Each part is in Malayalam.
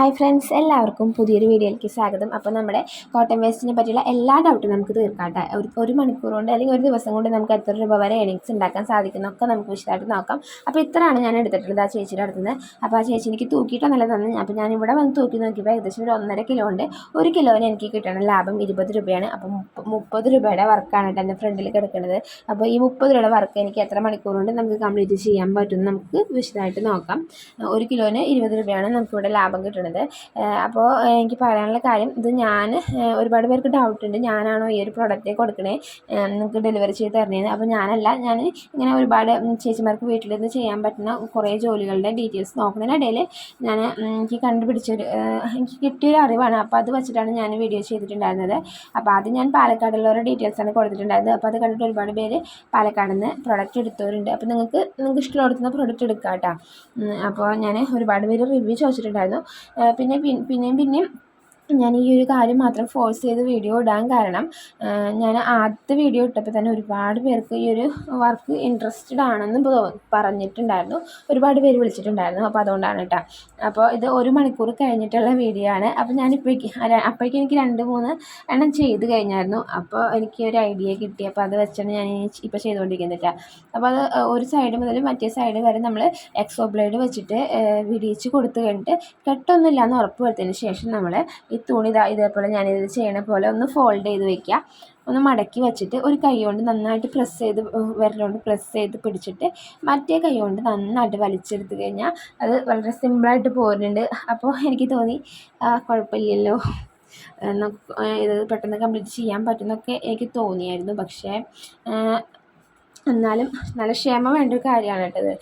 ഹായ് ഫ്രണ്ട്സ് എല്ലാവർക്കും പുതിയൊരു വീഡിയോയിലേക്ക് സ്വാഗതം. അപ്പോൾ നമ്മുടെ കോട്ടൺ വേസ്റ്റിനെ പറ്റിയുള്ള എല്ലാ ഡൗട്ടും നമുക്ക് തീർക്കാട്ടെ ഒരു ഒരു മണിക്കൂർ കൊണ്ട് അല്ലെങ്കിൽ ഒരു ദിവസം കൊണ്ട് നമുക്ക് എത്ര രൂപ വരെ ഏണിങ്സ് ഉണ്ടാക്കാൻ സാധിക്കുന്നൊക്കെ നമുക്ക് വിശദമായിട്ട് നോക്കാം. അപ്പോൾ ഇത്രയാണ് ഞാൻ എടുത്തിട്ടുള്ളത് ആ ചേച്ചിയുടെ അടുത്തുനിന്ന് അപ്പോൾ ആ ചേച്ചി എനിക്ക് തൂക്കിയിട്ടോ നല്ല തന്നെ അപ്പോൾ ഞാൻ ഇവിടെ വന്ന് തൂക്കി നോക്കിയപ്പോൾ ഏകദേശം ഒരു ഒന്നര കിലോ ഉണ്ട്. ഒരു കിലോന് എനിക്ക് കിട്ടണ ലാഭം ഇരുപത് രൂപയാണ്. അപ്പോൾ മുപ്പത് രൂപയുടെ വർക്കാണ് കേട്ടോ എന്റെ ഫ്രണ്ടിൽ കിടക്കുന്നത്. അപ്പോൾ ഈ മുപ്പത് രൂപയുടെ വർക്ക് എനിക്ക് എത്ര മണിക്കൂർ കൊണ്ട് നമുക്ക് കംപ്ലീറ്റ് ചെയ്യാൻ പറ്റും നമുക്ക് വിശദമായിട്ട് നോക്കാം. ഒരു കിലോന് ഇരുപത് രൂപയാണ് നമുക്കിവിടെ ലാഭം കിട്ടുന്നത്. അപ്പോൾ എനിക്ക് പറയാനുള്ള കാര്യം ഇത് ഞാൻ ഒരുപാട് പേർക്ക് ഡൗട്ട് ഉണ്ട്. ഞാനാണോ ഈ ഒരു പ്രൊഡക്റ്റ് കൊടുക്കണേ? നിങ്ങൾക്ക് ഡെലിവറി ചെയ്ത് തരണേന്ന്. അപ്പോൾ ഞാനല്ല ഞാൻ ഇങ്ങനെ ഒരുപാട് ചേച്ചിമാർക്ക് വീട്ടിലിരുന്ന് ചെയ്യാൻ പറ്റുന്ന കുറേ ജോലികളുടെ ഡീറ്റെയിൽസ് നോക്കുന്നതിനിടയിൽ ഞാൻ എനിക്ക് കണ്ടുപിടിച്ചൊരു എനിക്ക് കിട്ടിയൊരു അറിവാണ്. അപ്പോൾ അത് വെച്ചിട്ടാണ് ഞാൻ വീഡിയോ ചെയ്തിട്ടുണ്ടായിരുന്നത്. അപ്പോൾ ആദ്യം ഞാൻ പാലക്കാടുള്ളവരുടെ ഡീറ്റെയിൽസാണ് കൊടുത്തിട്ടുണ്ടായിരുന്നത്. അപ്പോൾ അത് കണ്ടിട്ട് ഒരുപാട് പേര് പാലക്കാട് നിന്ന് പ്രൊഡക്റ്റ് എടുത്തവരുണ്ട്. അപ്പോൾ നിങ്ങൾക്ക് നിങ്ങൾക്ക് ഇഷ്ടമുള്ള പ്രൊഡക്റ്റ് എടുക്കാം കേട്ടോ അപ്പോൾ ഞാൻ ഒരുപാട് പേര് റിവ്യൂ ചോദിച്ചിട്ടുണ്ടായിരുന്നു. പിന്നെ പിന്നെയും പിന്നെയും ഞാൻ ഈ ഒരു കാര്യം മാത്രം ഫോഴ്സ് ചെയ്ത് വീഡിയോ ഇടാൻ കാരണം ഞാൻ ആദ്യത്തെ വീഡിയോ ഇട്ടപ്പോൾ തന്നെ ഒരുപാട് പേർക്ക് ഈ ഒരു വർക്ക് ഇൻട്രസ്റ്റഡ് ആണെന്ന് പറഞ്ഞിട്ടുണ്ടായിരുന്നു. ഒരുപാട് പേര് വിളിച്ചിട്ടുണ്ടായിരുന്നു. അപ്പോൾ അതുകൊണ്ടാണ് കേട്ടോ അപ്പോൾ ഇത് ഒരു മണിക്കൂർ കഴിഞ്ഞിട്ടുള്ള വീഡിയോ ആണ്. അപ്പോൾ ഞാനിപ്പോഴേക്ക് അപ്പോഴേക്കും എനിക്ക് രണ്ട് മൂന്ന് എണ്ണം ചെയ്ത് കഴിഞ്ഞായിരുന്നു. അപ്പോൾ എനിക്ക് ഒരു ഐഡിയ കിട്ടി. അപ്പോൾ അത് വെച്ചാണ് ഞാൻ ഇപ്പോൾ ചെയ്തുകൊണ്ടിരിക്കുന്നത് കേട്ടോ അപ്പോൾ അത് ഒരു സൈഡ് മുതൽ മറ്റേ സൈഡ് വരെ നമ്മൾ എക്സോ ബ്ലേഡ് വെച്ചിട്ട് വിടിയിച്ച് കൊടുത്തു കഴിഞ്ഞിട്ട് കെട്ടൊന്നുമില്ല എന്ന് ഉറപ്പ് വരുത്തിയതിന് ശേഷം നമ്മൾ ഈ തുണി ഇതാ ഇതേപോലെ ഞാനിത് ചെയ്യണ പോലെ ഒന്ന് ഫോൾഡ് ചെയ്ത് വെക്കുക ഒന്ന് മടക്കി വെച്ചിട്ട് ഒരു കൈ കൊണ്ട് നന്നായിട്ട് പ്രസ് ചെയ്ത് വിരലുകൊണ്ട് പ്രസ് ചെയ്ത് പിടിച്ചിട്ട് മറ്റേ കൈ കൊണ്ട് നന്നായിട്ട് വലിച്ചെടുത്ത് കഴിഞ്ഞാൽ അത് വളരെ സിമ്പിളായിട്ട് പോരുന്നുണ്ട്. അപ്പോൾ എനിക്ക് തോന്നി കുഴപ്പമില്ലല്ലോ. ഇത് പെട്ടെന്ന് കംപ്ലീറ്റ് ചെയ്യാൻ പറ്റുമെന്നൊക്കെ എനിക്ക് തോന്നിയായിരുന്നു. പക്ഷേ എന്നാലും നല്ല ക്ഷമ വേണ്ട ഒരു കാര്യമാണ് കേട്ടോ ഇത്.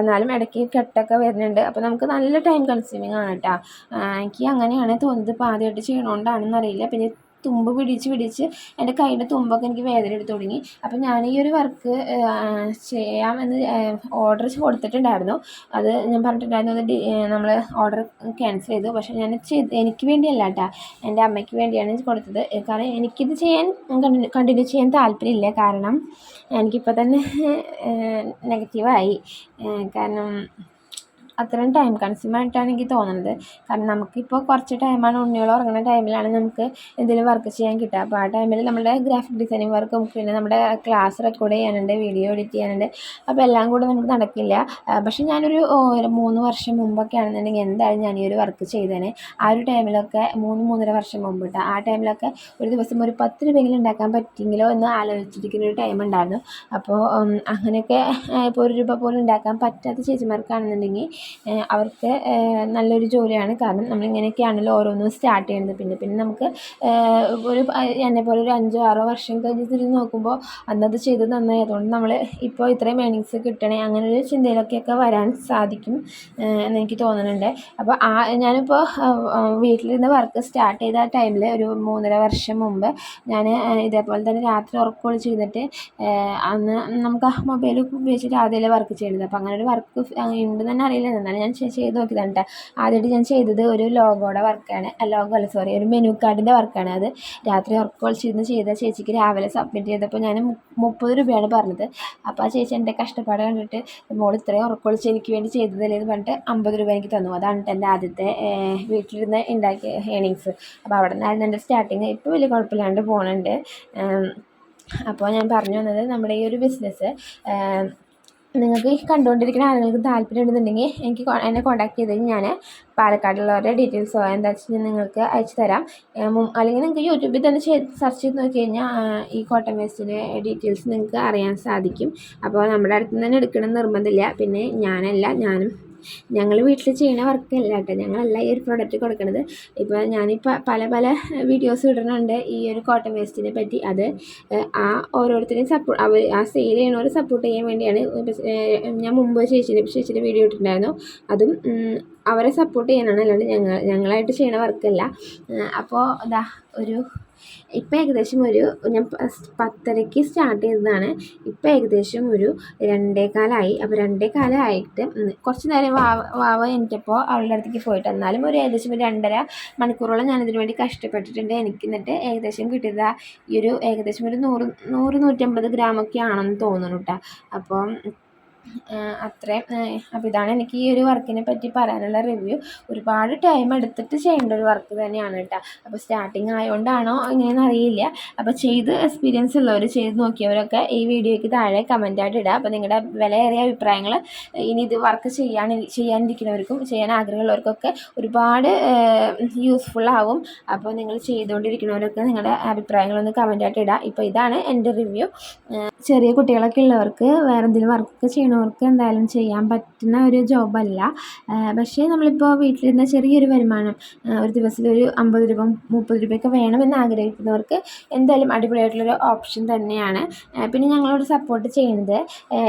എന്നാലും ഇടയ്ക്ക് കെട്ടൊക്കെ വരുന്നുണ്ട്. അപ്പോൾ നമുക്ക് നല്ല ടൈം കൺസ്യൂമിങ് ആണ് കേട്ടോ. എനിക്ക് അങ്ങനെയാണ് തോന്നുന്നത്. ഇപ്പോൾ ആദ്യമായിട്ട് ചെയ്യണോണ്ടാണെന്ന് അറിയില്ല പിന്നെ തുമ്പ് പിടിച്ച് പിടിച്ച് എന്റെ കൈയുടെ തുമ്പൊക്കെ എനിക്ക് വേദന എടുത്ത് തുടങ്ങി. അപ്പം ഞാൻ ഈ ഒരു വർക്ക് ചെയ്യാമെന്ന് ഓർഡർ കൊടുത്തിട്ടുണ്ടായിരുന്നു. അത് ഞാൻ പറഞ്ഞിട്ടുണ്ടായിരുന്നു അത് നമ്മൾ ഓർഡർ ക്യാൻസൽ ചെയ്തു. പക്ഷേ ഞാൻ ചെയ്ത് എനിക്ക് വേണ്ടിയല്ല കേട്ടോ എന്റെ അമ്മയ്ക്ക് വേണ്ടിയാണ് കൊടുത്തത്. കാരണം എനിക്കിത് ചെയ്യാൻ കണ്ടിന്യൂ ചെയ്യാൻ താല്പര്യമില്ല. കാരണം എനിക്കിപ്പോൾ തന്നെ നെഗറ്റീവായി കാരണം അത്രയും ടൈം കൺസ്യൂം ആയിട്ടാണ് എനിക്ക് തോന്നുന്നത്. കാരണം നമുക്കിപ്പോൾ കുറച്ച് ടൈമാണ് ഉണ്ണികൾ ഉറങ്ങുന്ന ടൈമിലാണ് നമുക്ക് എന്തെങ്കിലും വർക്ക് ചെയ്യാൻ കിട്ടുക. അപ്പോൾ ആ ടൈമിൽ നമ്മുടെ ഗ്രാഫിക് ഡിസൈനിങ് വർക്കും പിന്നെ നമ്മുടെ ക്ലാസ് റെക്കോർഡ് ചെയ്യാനുണ്ട് വീഡിയോ എഡിറ്റ് ചെയ്യാനുണ്ട്. അപ്പോൾ എല്ലാം കൂടെ നമുക്ക് നടക്കില്ല. പക്ഷേ ഞാനൊരു മൂന്ന് വർഷം മുമ്പൊക്കെ ആണെന്നുണ്ടെങ്കിൽ എന്തായാലും ഞാൻ ഈ ഒരു വർക്ക് ചെയ്തേനെ. ആ ഒരു ടൈമിലൊക്കെ മൂന്ന് മൂന്നര വർഷം മുമ്പ് കേട്ടോ ആ ടൈമിലൊക്കെ ഒരു ദിവസം ഒരു പത്ത് രൂപയെങ്കിലും ഉണ്ടാക്കാൻ പറ്റിയെങ്കിലോ എന്ന് ആലോചിച്ചിരിക്കുന്ന ഒരു ടൈം ഉണ്ടായിരുന്നു. അപ്പോൾ അങ്ങനെയൊക്കെ ഇപ്പോൾ ഒരു രൂപ പോലും ഉണ്ടാക്കാൻ പറ്റാത്ത ചേച്ചിമാർക്കാണെന്നുണ്ടെങ്കിൽ അവർക്ക് നല്ലൊരു ജോലിയാണ്. കാരണം നമ്മളിങ്ങനെയൊക്കെയാണല്ലോ ഓരോന്നും സ്റ്റാർട്ട് ചെയ്യുന്നത്. പിന്നെ പിന്നെ നമുക്ക് ഒരു എന്നെപ്പോലെ ഒരു അഞ്ചോ ആറോ വർഷം കഴിഞ്ഞ് നോക്കുമ്പോൾ അന്നത് ചെയ്ത് നന്നായി. അതുകൊണ്ട് നമ്മൾ ഇപ്പോൾ ഇത്രയും ഏണിങ്സ് കിട്ടണേ അങ്ങനെ ചിന്തയിലൊക്കെയൊക്കെ വരാൻ സാധിക്കും എന്നെനിക്ക് തോന്നുന്നുണ്ട്. അപ്പോൾ ആ ഞാനിപ്പോൾ വീട്ടിലിരുന്ന് വർക്ക് സ്റ്റാർട്ട് ചെയ്ത ടൈമിൽ ഒരു മൂന്നര വർഷം മുമ്പ് ഞാൻ ഇതേപോലെ തന്നെ രാത്രി ഉറക്കോൾ ചെയ്തിട്ട് അന്ന് നമുക്ക് ആ മൊബൈൽ ഉപയോഗിച്ച് രാവിലെ വർക്ക് ചെയ്യുന്നത് അപ്പോൾ അങ്ങനെ ഒരു വർക്ക് ഉണ്ട് തന്നെ അറിയില്ല. എന്നാലും ഞാൻ ചെയ്ത് നോക്കിയതാണ് കേട്ടോ ആദ്യമായിട്ട് ഞാൻ ചെയ്തത് ഒരു ലോഗോയുടെ വർക്കാണ്. ലോഗോ അല്ല സോറി ഒരു മെനു കാർഡിന്റെ വർക്കാണ് അത്. രാത്രി ഉറക്കൊളിച്ചിരുന്ന് ചെയ്ത ചേച്ചിക്ക് രാവിലെ സബ്മിറ്റ് ചെയ്തപ്പോൾ ഞാൻ മുപ്പത് രൂപയാണ് പറഞ്ഞത്. അപ്പോൾ ആ ചേച്ചി എന്റെ കഷ്ടപ്പാട് കണ്ടിട്ട് മോൾ ഇത്രയും ഉറക്കൊളിച്ച് എനിക്ക് വേണ്ടി ചെയ്തതല്ലേ? എന്ന് പറഞ്ഞിട്ട് അമ്പത് രൂപ എനിക്ക് തന്നു. അതാണ് എന്റെ ആദ്യത്തെ വീട്ടിലിരുന്ന് ഉണ്ടാക്കിയ ഏണിങ്സ് അപ്പോൾ അവിടെ നിന്നായിരുന്നു എന്റെ സ്റ്റാർട്ടിങ് ഇപ്പോൾ വലിയ കുഴപ്പമില്ലാണ്ട് പോകുന്നുണ്ട് അപ്പോൾ ഞാൻ പറഞ്ഞു വന്നത് നമ്മുടെ ഈ ഒരു ബിസിനസ് നിങ്ങൾക്ക് കണ്ടുകൊണ്ടിരിക്കുന്ന ആളുകൾക്ക് താല്പര്യം ഉണ്ടെന്നുണ്ടെങ്കിൽ എനിക്ക് എന്നെ കോൺടാക്ട് ചെയ്ത് ഞാൻ പാലക്കാടുള്ളവരുടെ ഡീറ്റെയിൽസോ എന്താ വെച്ചാൽ നിങ്ങൾക്ക് അയച്ചു തരാം. അല്ലെങ്കിൽ നിങ്ങൾക്ക് യൂട്യൂബിൽ തന്നെ സെർച്ച് ചെയ്ത് നോക്കി കഴിഞ്ഞാൽ ഈ കോട്ടൺ വേസ്റ്റിന്റെ ഡീറ്റെയിൽസ് നിങ്ങൾക്ക് അറിയാൻ സാധിക്കും. അപ്പോൾ നമ്മുടെ അടുത്ത് നിന്ന് തന്നെ എടുക്കണം നിർബന്ധമില്ല. പിന്നെ ഞാനല്ല ഞാനും ഞങ്ങൾ വീട്ടിൽ ചെയ്യുന്ന വർക്കല്ല കേട്ടോ. ഞങ്ങളല്ല ഈ ഒരു പ്രോഡക്റ്റ് കൊടുക്കുന്നത് ഇപ്പോൾ ഞാനിപ്പോൾ പല പല വീഡിയോസ് ഇടുന്നുണ്ട് ഈ ഒരു കോട്ടൺ വേസ്റ്റിനെ പറ്റി. അത് ആ ഓരോരുത്തരെയും സപ്പോർട്ട് അവർ ആ സെയിൽ ചെയ്യണവരെ സപ്പോർട്ട് ചെയ്യാൻ വേണ്ടിയാണ്. ഞാൻ മുമ്പ് ചേച്ചിന്റെ ചേച്ചിയുടെ വീഡിയോ ഇട്ടിട്ടുണ്ടായിരുന്നു. അതും അവരെ സപ്പോർട്ട് ചെയ്യാനാണ്. അല്ലാണ്ട് ഞങ്ങൾ ഞങ്ങളായിട്ട് ചെയ്യണ വർക്കല്ല അപ്പോൾ ഇതാ ഒരു ഇപ്പം ഏകദേശം ഒരു ഞാൻ പത്തരയ്ക്ക് സ്റ്റാർട്ട് ചെയ്തതാണ്. ഇപ്പം ഏകദേശം ഒരു രണ്ടേകാലായി അപ്പോൾ രണ്ടേകാലമായിട്ട് കുറച്ച് നേരം വാവ വാവ എനിക്കപ്പോൾ അവളുടെ അടുത്തേക്ക് പോയിട്ട് എന്നാലും ഒരു ഏകദേശം ഒരു രണ്ടര മണിക്കൂറോളം ഞാനിതിന് വേണ്ടി കഷ്ടപ്പെട്ടിട്ടുണ്ട്. എനിക്ക് എന്നിട്ട് ഏകദേശം കിട്ടിയത് ഈ ഒരു ഏകദേശം ഒരു നൂറ് നൂറ് നൂറ്റമ്പത് ഗ്രാമൊക്കെ ആണെന്ന് തോന്നുന്നു കേട്ടോ അപ്പം അത്രയും അപ്പോൾ ഇതാണ് എനിക്ക് ഈ ഒരു വർക്കിനെ പറ്റി പറയാനുള്ള റിവ്യൂ ഒരുപാട് ടൈം എടുത്തിട്ട് ചെയ്യേണ്ട ഒരു വർക്ക് തന്നെയാണ് കേട്ടോ. അപ്പോൾ സ്റ്റാർട്ടിങ് ആയതുകൊണ്ടാണോ ഇങ്ങനെയെന്ന് അറിയില്ല. അപ്പോൾ ചെയ്ത് എക്സ്പീരിയൻസ് ഉള്ളവർ ചെയ്ത് നോക്കിയവരൊക്കെ ഈ വീഡിയോയ്ക്ക് താഴെ കമന്റായിട്ട് ഇടുക അപ്പോൾ നിങ്ങളുടെ വിലയേറിയ അഭിപ്രായങ്ങൾ ഇനി ഇത് വർക്ക് ചെയ്യാൻ ചെയ്യാനിരിക്കുന്നവർക്കും ചെയ്യാൻ ആഗ്രഹമുള്ളവർക്കൊക്കെ ഒരുപാട് യൂസ്ഫുൾ അപ്പോൾ നിങ്ങൾ ചെയ്തുകൊണ്ടിരിക്കുന്നവരൊക്കെ നിങ്ങളുടെ അഭിപ്രായങ്ങളൊന്ന് കമന്റായിട്ട് ഇടുക ഇപ്പോൾ ഇതാണ് എന്റെ റിവ്യൂ ചെറിയ കുട്ടികളൊക്കെ ഉള്ളവർക്ക് വേറെ എന്തെങ്കിലും വർക്ക് ചെയ്യണവർക്ക് എന്തായാലും ചെയ്യാൻ പറ്റുന്ന ഒരു ജോബല്ല പക്ഷേ നമ്മളിപ്പോൾ വീട്ടിലിരുന്ന ചെറിയൊരു വരുമാനം ഒരു ദിവസത്തിൽ ഒരു അമ്പത് രൂപ മുപ്പത് രൂപയൊക്കെ വേണമെന്ന് ആഗ്രഹിക്കുന്നവർക്ക് എന്തായാലും അടിപൊളിയായിട്ടുള്ളൊരു ഓപ്ഷൻ തന്നെയാണ്. പിന്നെ ഞങ്ങളോട് സപ്പോർട്ട് ചെയ്യുന്നത്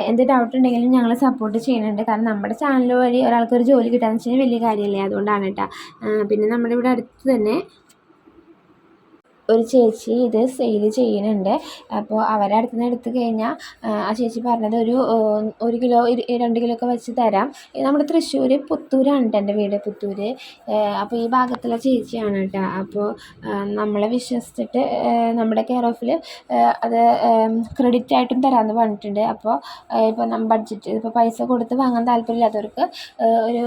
എന്ത് ഡൗട്ട് ഉണ്ടെങ്കിലും ഞങ്ങൾ സപ്പോർട്ട് ചെയ്യുന്നുണ്ട്. കാരണം നമ്മുടെ ചാനൽ വഴി ഒരാൾക്കൊരു ജോലി കിട്ടാന്ന് വെച്ചാൽ വലിയ കാര്യമല്ലേ അതുകൊണ്ടാണ് കേട്ടോ. പിന്നെ നമ്മുടെ ഇവിടെ അടുത്ത് തന്നെ ഒരു ചേച്ചി ഇത് സെയിൽ ചെയ്യുന്നുണ്ട്. അപ്പോൾ അവരെ അടുത്ത് നിന്ന് എടുത്തു കഴിഞ്ഞാൽ ആ ചേച്ചി പറഞ്ഞത് ഒരു ഒരു കിലോ രണ്ട് കിലോ ഒക്കെ വെച്ച് തരാം. നമ്മുടെ തൃശ്ശൂർ പുത്തൂരാണ് കേട്ടോ എന്റെ വീട് പുത്തൂർ അപ്പോൾ ഈ ഭാഗത്തുള്ള ചേച്ചിയാണ് കേട്ടോ അപ്പോൾ നമ്മളെ വിശ്വസിച്ചിട്ട് നമ്മുടെ കെയർ ഓഫിൽ അത് ക്രെഡിറ്റ് ആയിട്ടും തരാമെന്ന് പറഞ്ഞിട്ടുണ്ട്. അപ്പോൾ ഇപ്പോൾ നമ്മൾ ബഡ്ജറ്റ് ഇപ്പോൾ പൈസ കൊടുത്ത് വാങ്ങാൻ താല്പര്യമില്ലാത്തവർക്ക് ഒരു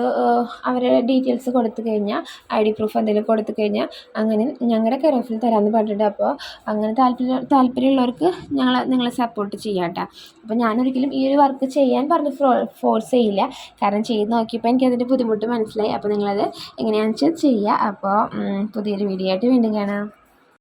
അവരുടെ ഡീറ്റെയിൽസ് കൊടുത്തു കഴിഞ്ഞാൽ ഐ ഡി പ്രൂഫ് എന്തെങ്കിലും കൊടുത്തു കഴിഞ്ഞാൽ അങ്ങനെ ഞങ്ങളുടെ കെയർ ഓഫിൽ തരാമെന്ന് പറഞ്ഞിട്ടുണ്ട്. അപ്പോൾ അങ്ങനെ താല്പര്യം താല്പര്യമുള്ളവർക്ക് ഞങ്ങൾ നിങ്ങളെ സപ്പോർട്ട് ചെയ്യാം കേട്ടോ അപ്പോൾ ഞാനൊരിക്കലും ഈ ഒരു വർക്ക് ചെയ്യാൻ പറഞ്ഞ് ഫോഴ്സ് ചെയ്യില്ല. കാരണം ചെയ്ത് നോക്കിയപ്പോൾ എനിക്ക് അതിന്റെ ബുദ്ധിമുട്ട് മനസ്സിലായി. അപ്പോൾ നിങ്ങളത് എങ്ങനെയാണെന്ന് വെച്ചാൽ ചെയ്യുക അപ്പോൾ പുതിയൊരു വീഡിയോ ആയിട്ട് വീണ്ടും കാണാം.